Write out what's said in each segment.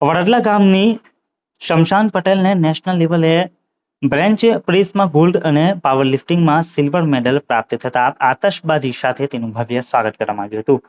વડોદરા ગામની શમશાન પટેલને નેશનલ લેવલે બ્રેન્ચ પ્રેસમાં ગોલ્ડ અને પાવર લિફ્ટિંગમાં સિલ્વર મેડલ પ્રાપ્ત થતા આતશબાજી સાથે તેનું ભવ્ય સ્વાગત કરવામાં આવ્યું હતું.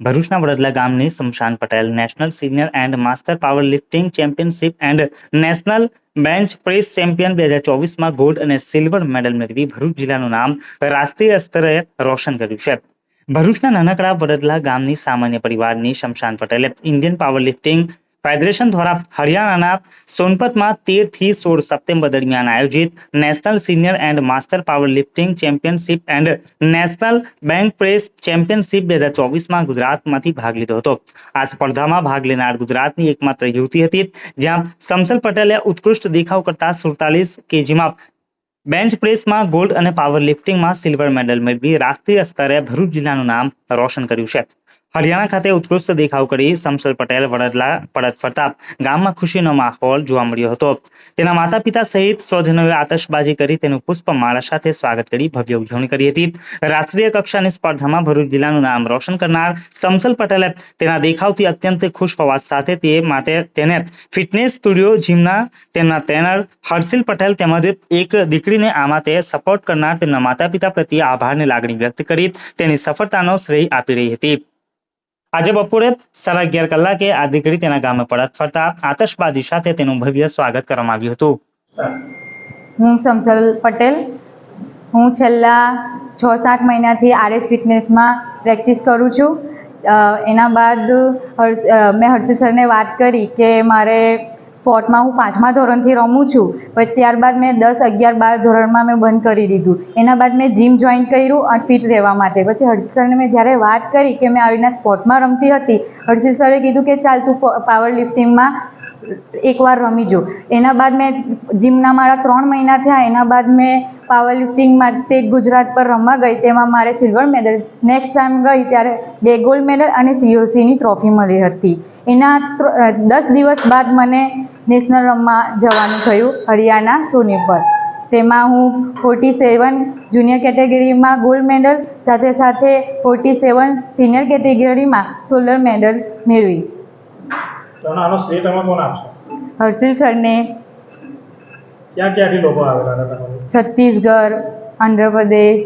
ભરૂચના વડદલા ગામની Shamshan Patel national senior and master power lifting championship and national bench press champion બે હજાર ચોવીસમાં ગોલ્ડ અને સિલ્વર મેડલ મેળવી ભરૂચ જિલ્લાનું નામ રાષ્ટ્રીય સ્તરે રોશન કર્યું છે. ભરૂચના નાનકડા વડદલા ગામની સામાન્ય પરિવારની શમશાન પટેલે ઇન્ડિયન પાવર લિફ્ટિંગ ફેડરેશન દ્વારા હરિયાણાના સોનપતમાં તેરથી સોળ સપ્ટેમ્બર દરમિયાન આયોજિત national senior and master power lifting championship and national bench press championship બે હજાર ચોવીસમાં ગુજરાતમાંથી ભાગ લીધો હતો. આ સ્પર્ધામાં ભાગ લેનાર ગુજરાતની એકમાત્ર યુવતી હતી, જ્યાં સમસલ પટેલે ઉત્કૃષ્ટ દેખાવ કરતા સુડતાલીસ કેજીમાં બેન્ચ પ્રેસમાં ગોલ્ડ અને પાવર લિફ્ટિંગમાં સિલ્વર મેડલ મેળવી રાષ્ટ્રીય સ્તરે ભરૂચ જિલ્લાનું નામ રોશન કર્યું છે. હરિયાણા ખાતે ઉત્કૃષ્ટ દેખાવ કરી સમસલ પટેલ, વડદલા, પરત ફરતા ગામમાં ખુશીનો માહોલ જોવા મળ્યો હતો. તેના માતા પિતા સહિત સ્વજનોએ આતશબાજી કરી તેનું પુષ્પમાળા સાથે સ્વાગત કરી ભવ્ય ઉજવણી કરી હતી. રાષ્ટ્રીય કક્ષાની સ્પર્ધામાં ભરૂચ જિલ્લાનું નામ રોશન કરનાર સમસલ પટેલે તેના દેખાવથી અત્યંત ખુશ હોવા સાથે તે માટે તેને ફિટનેસ સ્ટુડિયો, જીમના તેમના ટ્રેનર હર્ષિલ પટેલ તેમજ એક દીકરીને આ માટે સપોર્ટ કરનાર તેમના માતા પિતા પ્રત્યે આભારની લાગણી વ્યક્ત કરી. તેની સફળતાનો શ્રેય આપી રહી હતી. આજે બપોરે સાડા અગિયાર કલાકે આ દીકરી તેના ગામે પરત ફરતા આતશબાજી સાથે તેનું ભવ્ય સ્વાગત કરવામાં આવ્યું હતું. હું સમસલ પટેલ. હું છેલ્લા છ સાત મહિનાથી આરએસ ફિટનેસમાં પ્રેક્ટિસ કરું છું. એના બાદ મેં હર્ષિત સરને વાત કરી કે મારે સ્પોર્ટમાં હું પાંચમા ધોરણથી રમું છું, પછી ત્યારબાદ મેં દસ અગિયાર બાર ધોરણમાં મેં બંધ કરી દીધું. એના બાદ મેં જીમ જોઈન કર્યું અને ફિટ રહેવા માટે. પછી હર્ષિત સરને મેં જ્યારે વાત કરી કે મેં આવી રીતના સ્પોર્ટમાં રમતી હતી હર્ષિત સરે કીધું કે ચાલ તું પાવર લિફ્ટિંગમાં એકવાર રમી જો. એના બાદ મેં જીમના મારા ત્રણ મહિના થયા, એના બાદ મેં પાવર લિફ્ટિંગમાં સ્ટેટ ગુજરાત પર રમવા ગઈ તેમાં મારે સિલ્વર મેડલ નેક્સ્ટ ટાઈમ ગઈ ત્યારે બે ગોલ્ડ મેડલ અને સીઓસીની ટ્રોફી મળી હતી. એના દસ દિવસ બાદ મને નેશનલ રમવા જવાનું થયું હરિયાણા સોનીપત તેમાં હું ફોર્ટી સેવન જુનિયર કેટેગરીમાં ગોલ્ડ મેડલ સાથે સાથે ફોર્ટી સેવન સિનિયર કેટેગરીમાં સોલર મેડલ મેળવી હર્ષિલ સરને ક્યાં ક્યાંથી લોકો આવેલા હતા Chhattisgarh Andhra Pradesh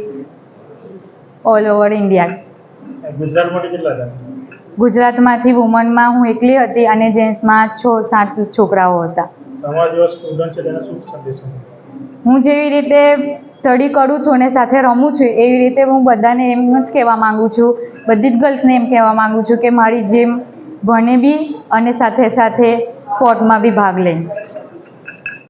all over India ગુજરાતમાંથી કેટલા હતા? ગુજરાતમાંથી વુમનમાં હું એકલી હતી અને જેન્ટ્સમાં છ સાત છોકરાઓ હતા? હું જેવી રીતે સ્ટડી કરું છું અને સાથે રમું છું એવી રીતે હું બધાને એમ જ કહેવા માગું છું બધી જ ગર્લ્સને એમ કહેવા માગું છું કે મારી જેમ ભણે બી અને સાથે સાથે સ્પોર્ટમાં બી ભાગ લે.